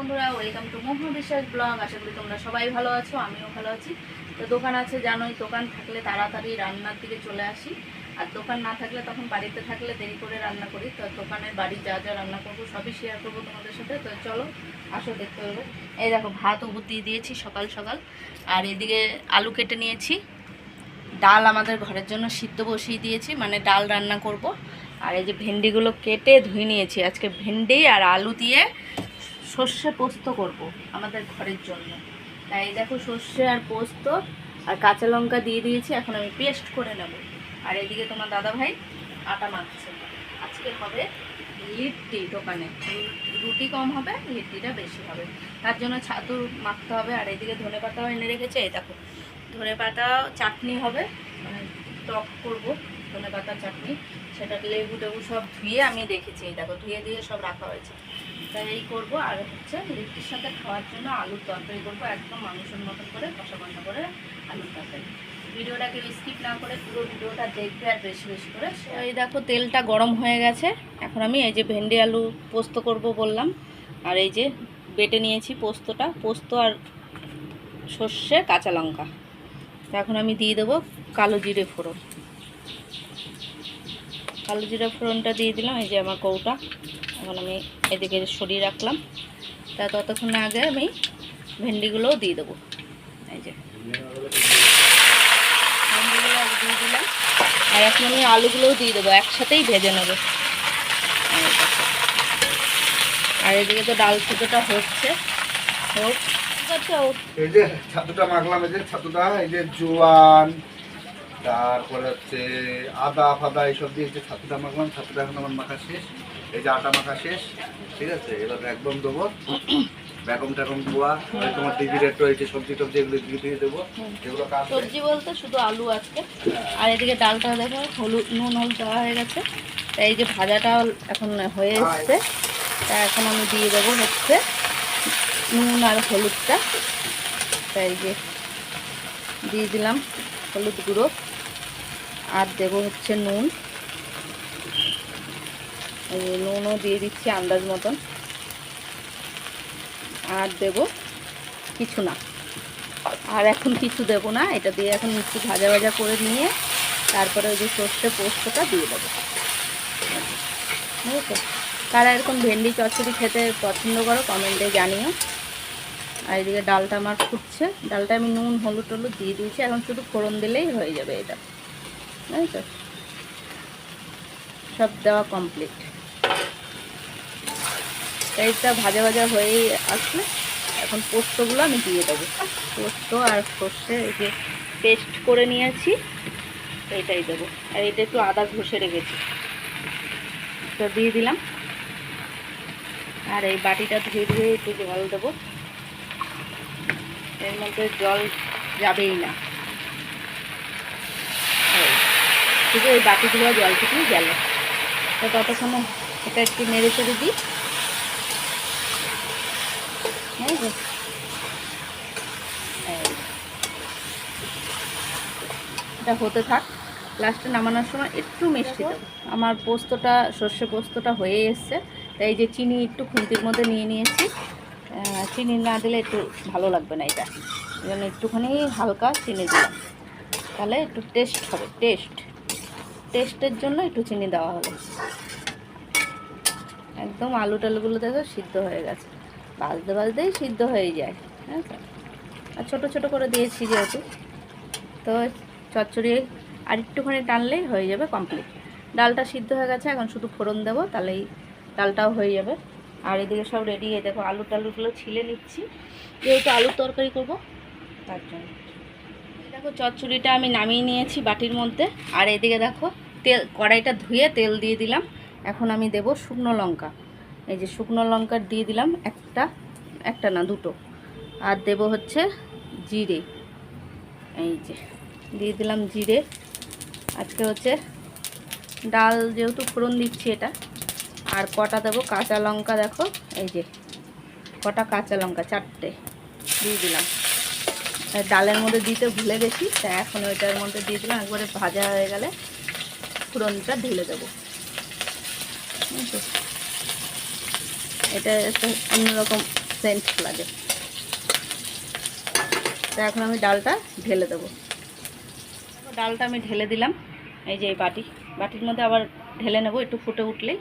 বন্ধুরা welcome to মোহন বিশ্বাস blog. আশা করি তোমরা সবাই ভালো আছো, আমিও ভালো আছি। তো দোকান আছে, জানোই দোকান থাকলে তাড়াতাড়ি রান্নার দিকে চলে আসি। আর দোকান না থাকলে তখন বাড়িতে থাকলে দেরি করে রান্না করি। তো দোকানের বাড়ির যা যা রান্না করব সবই শেয়ার করব তোমাদের সাথে। তো চলো, আসো দেখতে হবে। এই দেখো, ভাত উপর দিয়ে দিয়েছি সকাল সকাল। আর এদিকে আলু কেটে নিয়েছি। ডাল আমাদের ঘরের জন্য সিদ্ধ বসিয়ে দিয়েছি মানে ডাল রান্না করব। আর এই যে ভেন্ডিগুলো কেটে ধুয়ে নিয়েছি। আজকে ভেন্ডি আর আলু দিয়ে সর্ষে পোস্ত করব আমাদের ঘরের জন্য। তাই দেখো সর্ষে আর পোস্ত আর কাঁচা লঙ্কা দিয়ে দিয়েছি, এখন আমি পেস্ট করে নেব। আর এদিকে তোমার দাদা ভাই আটা মাখছে। আজকে হবে লিট্টি দোকানে। রুটি কম হবে, লিট্টিটা বেশি হবে। তার জন্য ছাতু মাখতে হবে। আর এদিকে ধনে পাতাও এনে রেখেছে, এই দেখো। ধনে পাতা চাটনি হবে মানে টক করব, ধনে পাতা চাটনি। সেটা লেবু টেবু সব ধুয়ে আমি দেখেছি, এই দেখো, ধুয়ে দিয়ে সব রাখা হয়েছে। এই করব। আর হচ্ছে লিট্টির সাথে খাওয়ার জন্য আলুর তরকারি করব, একদম মাংসের মতন করে, কষা কষা করে আলুর তরকারি। ভিডিওটাকে স্কিপ না করে পুরো ভিডিওটা দেখবে আর বেশি বেশি করে এই দেখো, তেলটা গরম হয়ে গেছে। এখন আমি এই যে ভেন্ডি আলু পোস্ত করব বললাম। আর এই যে বেটে নিয়েছি পোস্তটা। পোস্ত আর সর্ষে, কাঁচা লঙ্কা। এখন আমি দিয়ে দেবো কালো জিরে ফোড়ন। কালো জিরে ফোড়নটা দিয়ে দিলাম, এই যে আমার কৌটা। এখন আমি এদিকে সরিয়ে রাখলাম। তা ততক্ষণ আগে আমি ভেন্ডিগুলোও দিয়ে দেবো। এই যে। ভেন্ডিগুলো দিয়ে দিলাম। আর এখন আমি আলুগুলোও দিয়ে দেবো, একসাথেই ভেজে নেব। আর এদিকে তো ডাল সুতোটা হচ্ছে। এই যে ছাতুটা মাখলাম ছাতুটা, এই যে জোয়ান, তারপরে হচ্ছে আদা, ফাদা, এইসব দিয়ে যে ছাতুটা মাখলাম, ছাতুটা এখন আমার মাখা শেষ। এই যে আটা মাখা শেষ ঠিক আছে? এবার একদম দেবো। বেগম টেগম ধোয়া তোমার একটু এই যে সবজি টবজি এগুলো দিয়ে দিয়ে দেবো। যেগুলো সবজি বলতে শুধু আলু আজকে। আর এদিকে ডালটা দেখো হলুদ নুন হলুদ দেওয়া হয়ে গেছে। তা এই যে ভাজাটাও এখন হয়ে এসছে। তা এখন আমি দিয়ে দেবো হচ্ছে নুন আর হলুদটা। তাই এই যে দিয়ে দিলাম হলুদ গুঁড়ো। আর দেবো হচ্ছে নুন। নুনও দিয়ে দিচ্ছি আন্দাজ মতন। আর দেব কিছু না। আর এখন কিছু দেবো না, এটা দিয়ে এখন একটু ভাজা ভাজা করে নিয়ে তারপরে ওই যে সর্ষে পোস্তটা দিয়ে দেবো। বুঝেছ তারা এরকম ভেন্ডি চচ্চড়ি খেতে পছন্দ করো, কমেন্টে জানিও। আর এদিকে ডালটা আমার ফুটছে। ডালটা আমি নুন, হলুদ টলুদ দিয়ে দিয়েছি। এখন শুধু ফোড়ন দিলেই হয়ে যাবে এটা। বুঝেছ সব দেওয়া কমপ্লিট এইটা ভাজা ভাজা হয়েই আসলে এখন পোস্তগুলো আমি দিয়ে দেবো। পোস্ত আর সর্ষে, এই যে পেস্ট করে নিয়েছি, এইটাই দেবো। আর এটা একটু আদা ঘষে রেখেছি। তো দিয়ে দিলাম। আর এই বাটিটা ধুয়ে ধুয়ে একটু জল দেবো। এর মধ্যে জল যাবেই না। শুধু ওই বাটিগুলো জল থেকেই গেল। তো ততক্ষণে এটা একটু নেড়ে চেড়ে দিই হ্যাঁ গো। এই। এটা হতে থাক। লাস্টে নামানোর সময় একটু মিষ্টি আমার পোস্তটা, সর্ষে পোস্তটা হয়ে এসছে। তাই যে চিনি একটু খুন্তির মধ্যে নিয়ে নিয়েছি। চিনি না দিলে একটু ভালো লাগবে না এটা। এই জন্য একটুখানি হালকা চিনি দিলাম। তাহলে একটু টেস্ট হবে। টেস্ট টেস্টের জন্য একটু চিনি দেওয়া হলো একদম আলু টালুগুলো দেখো সিদ্ধ হয়ে গেছে। বাজতে বাজতেই সিদ্ধ হয়ে যায় হ্যাঁ। আর ছোটো ছোটো করে দিয়েছি যেহেতু, তো চচ্চড়ি আর একটুখানি টানলেই হয়ে যাবে কমপ্লিট ডালটা সিদ্ধ হয়ে গেছে, এখন শুধু ফোড়ন দেবো তাহলেই ডালটাও হয়ে যাবে। আর এদিকে সব রেডি হয়ে দেখো আলু টালুগুলো ছিলে নিচ্ছি। যেহেতু আলুর তরকারি করব, তার জন্য। দেখো চচ্চড়িটা আমি নামিয়ে নিয়েছি বাটির মধ্যে। আর এদিকে দেখো তেল, কড়াইটা ধুয়ে তেল দিয়ে দিলাম। এখন আমি দেব শুকনো লঙ্কা। এই যে শুকনো লঙ্কা দিয়ে দিলাম একটা একটা না, দুটো। আর দেব হচ্ছে জিরে। এই যে, দিয়ে দিলাম জিরে। আজকে হচ্ছে ডাল যেহেতু ফোড়ন দিচ্ছি এটা, আর কটা দেবো? কাঁচা লঙ্কা দেখো, এই যে কটা কাঁচা লঙ্কা, চারটে দিয়ে দিলাম। ডালের মধ্যে দিতে ভুলে গেছি তা এখন ওইটার মধ্যে দিয়ে দিলাম। একবারে ভাজা হয়ে গেলে ফোড়নটা ঢেলে দেবো? এটা একটা অন্যরকম সেন্ট লাগে। তো এখন আমি ডালটা ঢেলে দেবো। ডালটা আমি ঢেলে দিলাম, এই যে এই বাটি। বাটির মধ্যে আবার ঢেলে নেব, একটু ফুটে উঠলেই।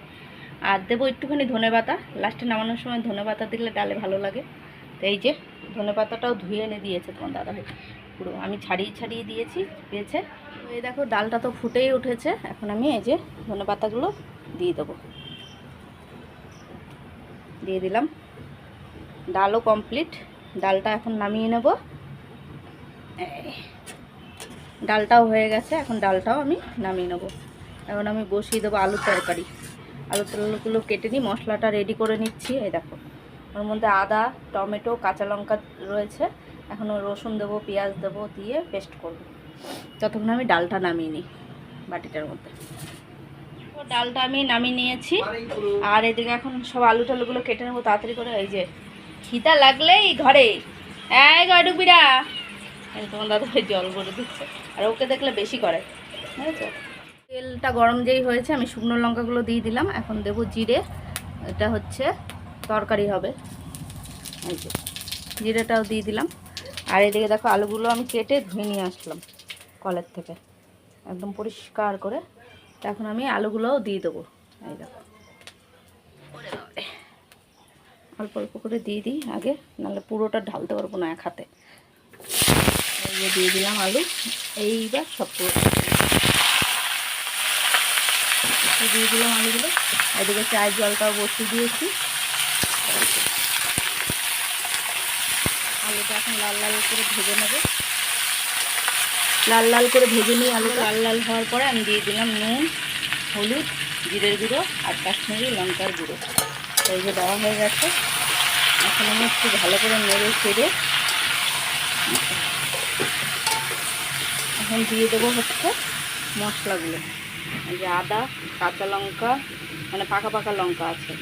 আর দেবো একটুখানি ধনে পাতা। লাস্টে নামানোর সময় ধনে পাতা দিলে ডালে ভালো লাগে। তো এই যে, ধনে পাতাটাও ধুয়ে এনে দিয়েছে তোমার দাদাভাই পুরো আমি ছাড়িয়ে ছাড়িয়ে দিয়েছি, পেয়েছে। তো এই দেখো, ডালটা তো ফুটেই উঠেছে। এখন আমি এই যে ধনে পাতাগুলো দিয়ে দেবো। দিয়ে দিলাম। ডালও কমপ্লিট ডালটা এখন নামিয়ে নেব। ডালটাও হয়ে গেছে, এখন ডালটাও আমি নামিয়ে নেব। এখন আমি বসিয়ে দেবো আলুর তরকারি। আলু টালুগুলো কেটে নিই, মশলাটা রেডি করে নিচ্ছি। এই দেখো, ওর মধ্যে আদা, টমেটো, কাঁচা লঙ্কা রয়েছে। এখন রসুন দেবো, পেঁয়াজ দেবো দিয়ে পেস্ট করব। ততক্ষণ আমি ডালটা নামিয়ে নিই বাটিটার মধ্যে। ডালটা আমি নামিয়ে নিয়েছি। আর এদিকে এখন সব আলু টালুগুলো কেটে নেব তাড়াতাড়ি করে। এই যে খিদা লাগলেই ঘরে। এই ঘরে ডুবিরা তোমার দাদা ভাই জল করে দিচ্ছে। আর ওকে দেখলে বেশি করে। বুঝেছ? তেলটা গরম যেই হয়েছে, আমি শুকনো লঙ্কাগুলো দিয়ে দিলাম। এখন দেবো জিরে। এটা হচ্ছে তরকারি হবে। এই যে জিরেটাও দিয়ে দিলাম। আর এদিকে দেখো আলুগুলো আমি কেটে ধুয়ে নিয়ে আসলাম কলের থেকে। একদম পরিষ্কার করে। এখন আমি আলুগুলোও দিয়ে দেবো। এই দেখো। অল্প অল্প করে দিয়ে দিই আগে, নাহলে পুরোটা ঢালতে পারব না এক হাতে। দিয়ে দিলাম আলু, এইবার সব দিয়ে দিলাম আলুগুলো। এদিকে চায়ের জলটাও বসিয়ে দিয়েছি। আলুটা এখন লাল লাল করে ভেজে নেব। লাল লাল করে ভেজে নিই আলু লাল লাল হওয়ার পরে আমি দিয়ে দিলাম নুন, হলুদ, জিরের গুঁড়ো আর কাশ্মীরি লঙ্কার গুঁড়ো। এই যে দেওয়া হয়ে গেছে। এখন আমি একটু ভালো করে নেড়ে ছেড়ে এখন দিয়ে দেবো হচ্ছে মশলাগুলো। যে আদা, কাঁচা লঙ্কা মানে পাকা পাকা লঙ্কা আছে।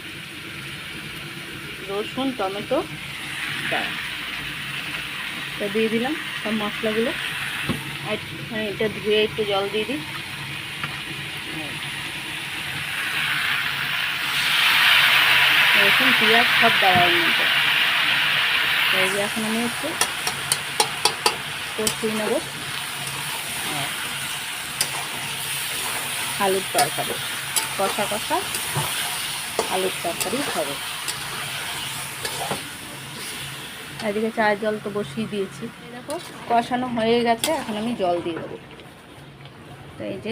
রসুন, টমেটো দিয়ে দিলাম সব মশলাগুলো। একটুখানি এটা ধুয়ে একটু জল দিয়ে দিই। রসুন পেঁয়াজ সব দেওয়া এর মধ্যে তো এই যে এখন আমি একটু কষিয়ে নেব। আলুর তরকারি। কষা কষা আলুর তরকারি হবে। এদিকে চায়ের জল তো বসিয়ে দিয়েছি। দেখো, কষানো হয়ে গেছে, এখন আমি জল দিয়ে দেবো। তো এই যে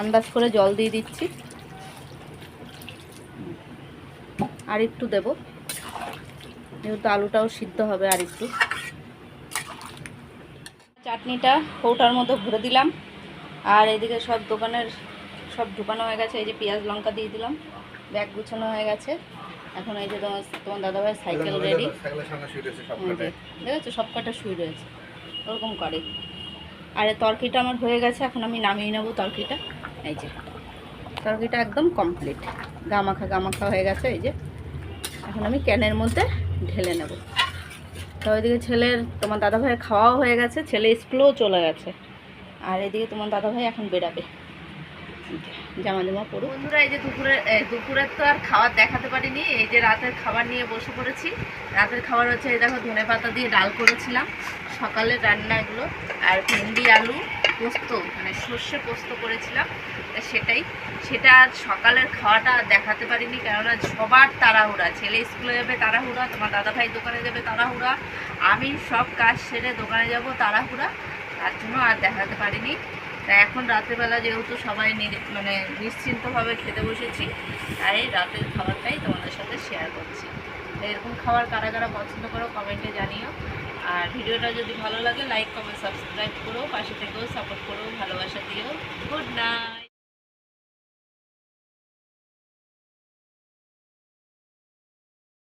আন্দাজ করে জল দিয়ে দিচ্ছি। আর একটু দেবো। যেহেতু আলুটাও সিদ্ধ হবে আর একটু। চাটনিটা কৌটার মতো ভরে দিলাম। আর এদিকে সব দোকানের সব ঢুকানো হয়ে গেছে, এই যে পেঁয়াজ লঙ্কা দিয়ে দিলাম। ব্যাগ গুছানো হয়ে গেছে। এখন এই যে তোমার তোমার দাদাভাই সাইকেল রেডি দেখেছ সব কটা শুয়ে রয়েছে। ওরকম করে। আর এই তরকিটা আমার হয়ে গেছে এখন আমি নামিয়ে নেব তরকিটা এই যে তরকিটা একদম কমপ্লিট গামাখা গামাখা হয়ে গেছে এই যে। এখন আমি ক্যানের মধ্যে ঢেলে নেব। তো ওইদিকে ছেলের তোমার দাদাভাইয়ের খাওয়াও হয়ে গেছে ছেলে স্কুলেও চলে গেছে। আর এদিকে তোমার দাদাভাই এখন বেরাবে জামা জামা পরো বন্ধুরা, এই যে দুপুরে দুপুরের তো আর খাবার দেখাতে পারিনি, এই যে রাতের খাবার নিয়ে বসে পড়েছি। রাতের খাবার হচ্ছে, এই দেখো, ধনে পাতা দিয়ে ডাল করেছিলাম। সকালে রান্না এগুলো, আর ভেন্ডি, আলু, পোস্ত মানে সর্ষে পোস্ত করেছিলাম সেটাই। সেটা আজ সকালের খাওয়াটা আর দেখাতে পারিনি, কেননা সবার তাড়াহুড়া। ছেলে স্কুলে যাবে তাড়াহুড়া, তোমার দাদাভাই দোকানে যাবে তাড়াহুড়া। আমি সব কাজ সেরে দোকানে যাব তাড়াহুড়া, তার জন্য আর দেখাতে পারিনি। তা এখন রাতেরবেলা যেহেতু সবাই মানে নিশ্চিন্তভাবে খেতে বসেছি, তাই রাতের খাবারটাই তোমাদের সাথে শেয়ার করছি। তাই এরকম খাবার কারা কারা পছন্দ করো কমেন্টে জানিও। আর ভিডিওটা যদি ভালো লাগে লাইক কমেন্ট সাবস্ক্রাইব করো, পাশে থেকেও সাপোর্ট করো, ভালোবাসা দিও। Good night